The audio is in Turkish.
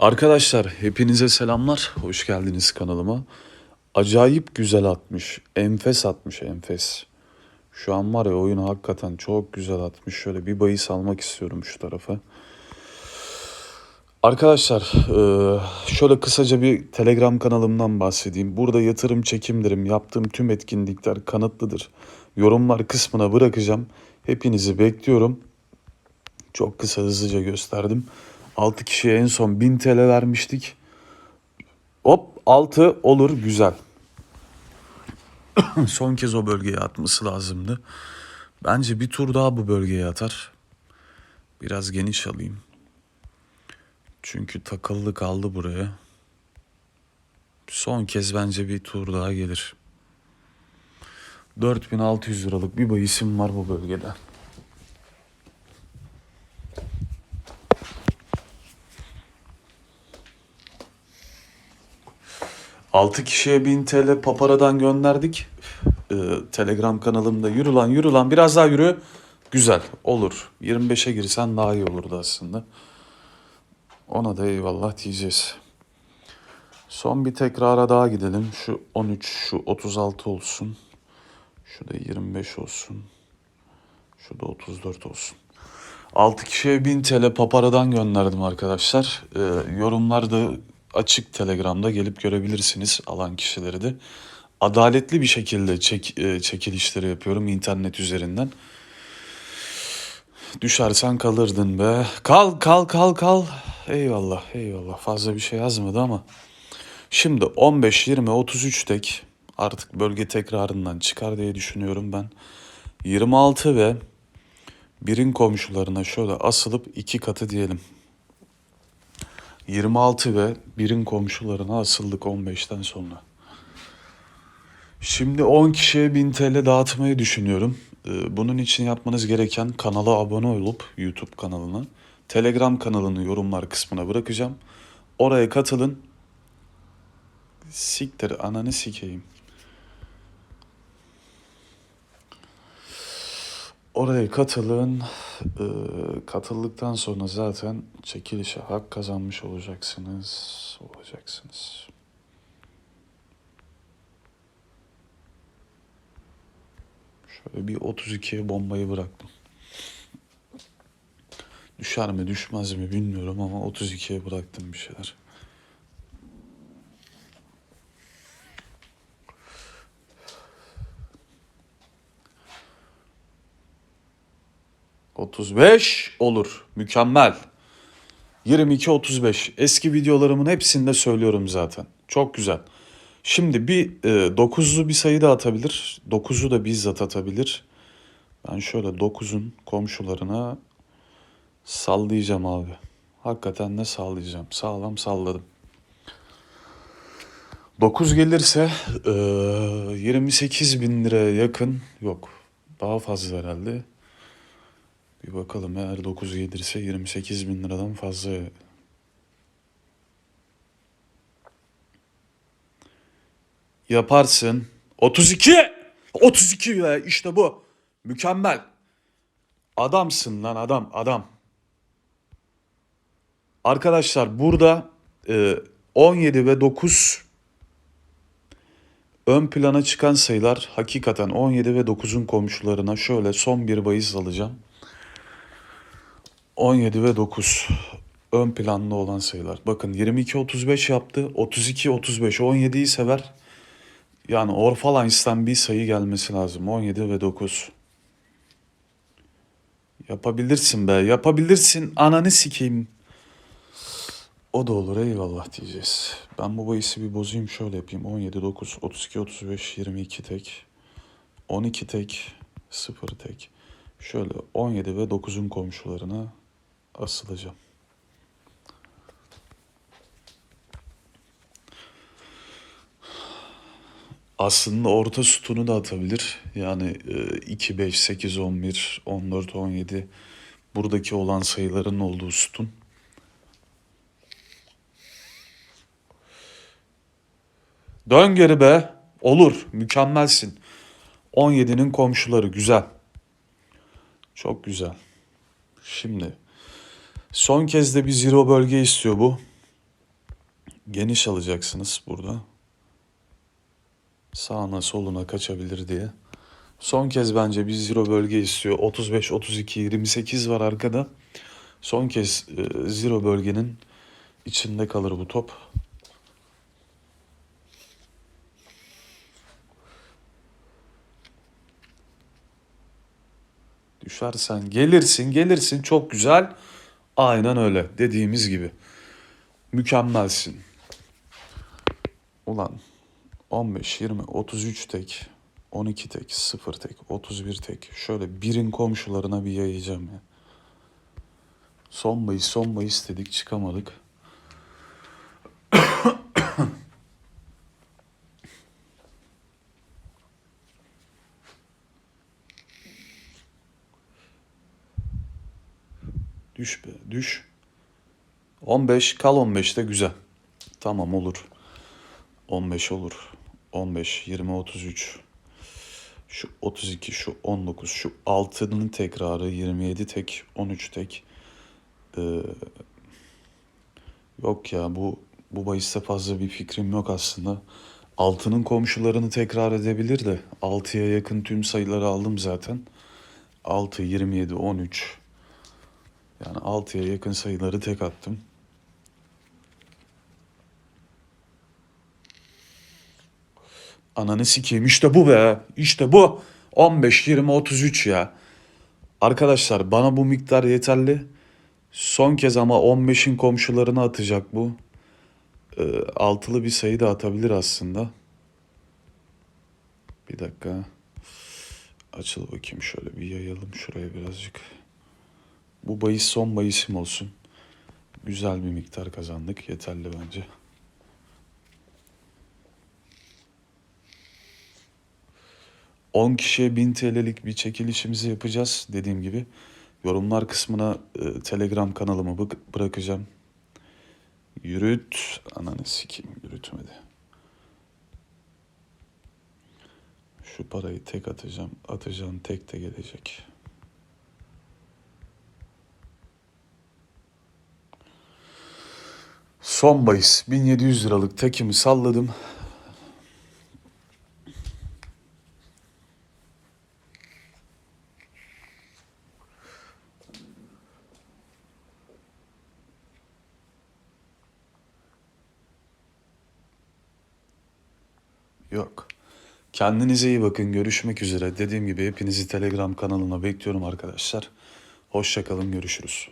Arkadaşlar hepinize selamlar. Hoş geldiniz kanalıma. Acayip güzel atmış. Enfes atmış enfes. Şu an var ya oyunu hakikaten çok güzel atmış. Şöyle bir bahis almak istiyorum şu tarafa. Arkadaşlar eee, şöyle kısaca bir Telegram kanalımdan bahsedeyim. Burada yatırım çekimlerim, yaptığım tüm etkinlikler kanıtlıdır. Yorumlar kısmına bırakacağım. Hepinizi bekliyorum. Çok kısa hızlıca gösterdim. 6 kişiye en son 1000 TL vermiştik. Hop 6 olur güzel. son kez o bölgeye atması lazımdı. Bence bir tur daha bu bölgeye atar. Biraz geniş alayım. Çünkü takıldı kaldı buraya. Son kez bence bir tur daha gelir. 4600 liralık bir bahisim var bu bölgede. Altı kişiye 1000 TL paparadan gönderdik. Ee, Telegram kanalımda yürü lan biraz daha yürü. Güzel olur. 25'e girsen daha iyi olurdu aslında. Ona da eyvallah diyeceğiz. Son bir tekrara daha gidelim. Şu 13, şu 36 olsun. Şu da 25 olsun. Şu da 34 olsun. 6 kişiye 1000 TL paparadan gönderdim arkadaşlar. Ee, yorumlarda açık Telegram'da gelip görebilirsiniz alan kişileri de. Adaletli bir şekilde çek, e, çekilişleri yapıyorum internet üzerinden. Düşersen kalırdın be. Kal kal kal kal. Eyvallah eyvallah fazla bir şey yazmadı ama. Şimdi 15, 20, 33 tek artık bölge tekrarından çıkar diye düşünüyorum ben. 26 ve birin komşularına şöyle asılıp iki katı diyelim. 26 ve birin komşularına asıldık 15'ten sonra. Şimdi 10 kişiye 1000 TL dağıtmayı düşünüyorum. Ee, Bunun için yapmanız gereken kanala abone olup YouTube kanalına, Telegram kanalını yorumlar kısmına bırakacağım. Oraya katılın. Siktir ananı sikeyim. Oraya katılın. Ee, katıldıktan sonra zaten çekilişe hak kazanmış olacaksınız. Olacaksınız. Şöyle bir 32'ye bombayı bıraktım. Düşer mi düşmez mi bilmiyorum ama 32'ye bıraktım bir şeyler. ...35 olur. Mükemmel. 22-35. Eski videolarımın hepsinde söylüyorum zaten. Çok güzel. Şimdi bir e, 9'lu bir sayı da atabilir. 9'u da bizzat atabilir. Ben şöyle 9'un komşularına sallayacağım abi. Hakikaten de sallayacağım. Sağlam salladım. 9 gelirse e, 28 bin liraya yakın yok. Daha fazla herhalde. Bir bakalım eğer 9 gelirse 28 bin liradan fazla Yaparsın. 32. 32 ya işte bu. Mükemmel. Adamsın lan adam adam. Arkadaşlar burada e, 17 ve 9 ön plana çıkan sayılar hakikaten 17 ve 9'un komşularına şöyle son bir bahis alacağım. 17 ve 9 ön planlı olan sayılar. Bakın 22 35 yaptı. 32 35 17'yi sever. Yani Orphalance'den bir sayı gelmesi lazım. 17 ve 9. Yapabilirsin be. Yapabilirsin. Ananı sikeyim. O da olur eyvallah diyeceğiz. Ben bu bahisi bir bozayım şöyle yapayım. 17, 9, 32, 35, 22 tek. 12 tek, 0 tek. Şöyle 17 ve 9'un komşularına asılacağım. Aslında orta sütunu da atabilir. Yani e, 2, 5, 8, 11, 14, 17 buradaki olan sayıların olduğu sütun. Dön geri be. Olur. Mükemmelsin. 17'nin komşuları güzel. Çok güzel. Şimdi son kez de bir zero bölge istiyor bu. Geniş alacaksınız burada. Sağına soluna kaçabilir diye. Son kez bence bir zero bölge istiyor. 35, 32, 28 var arkada. Son kez e, zero bölgenin içinde kalır bu top. Düşersen gelirsin, gelirsin çok güzel. Aynen öyle dediğimiz gibi. Mükemmelsin. Ulan 15, 20, 33 tek, 12 tek, 0 tek, 31 tek. Şöyle birin komşularına bir yayacağım ya. Son bahis, son bahis dedik çıkamadık. Düş be, düş. 15, kal 15'te güzel. Tamam olur. 15 olur. 15, 20, 33. Şu 32, şu 19, şu 6'nın tekrarı 27 tek, 13 tek. Ee, yok ya bu bu bahiste fazla bir fikrim yok aslında. 6'nın komşularını tekrar edebilir de 6'ya yakın tüm sayıları aldım zaten. 6, 27, 13. Yani 6'ya yakın sayıları tek attım. Ananı sikeyim işte bu be. İşte bu. 15, 20, 33 ya. Arkadaşlar bana bu miktar yeterli. Son kez ama 15'in komşularına atacak bu. Ee, altılı bir sayı da atabilir aslında. Bir dakika. Açıl bakayım şöyle bir yayalım şuraya birazcık. Bu bahis son bahisim olsun. Güzel bir miktar kazandık. Yeterli bence. ...10 kişiye 1000 TL'lik bir çekilişimizi yapacağız dediğim gibi. Yorumlar kısmına e, Telegram kanalımı bı- bırakacağım. Yürüt. Ananı sikeyim yürütmedi. Şu parayı tek atacağım. Atacağım tek de gelecek. Son bahis 1700 liralık tekimi salladım. Yok. Kendinize iyi bakın. Görüşmek üzere. Dediğim gibi hepinizi Telegram kanalına bekliyorum arkadaşlar. Hoşça kalın. Görüşürüz.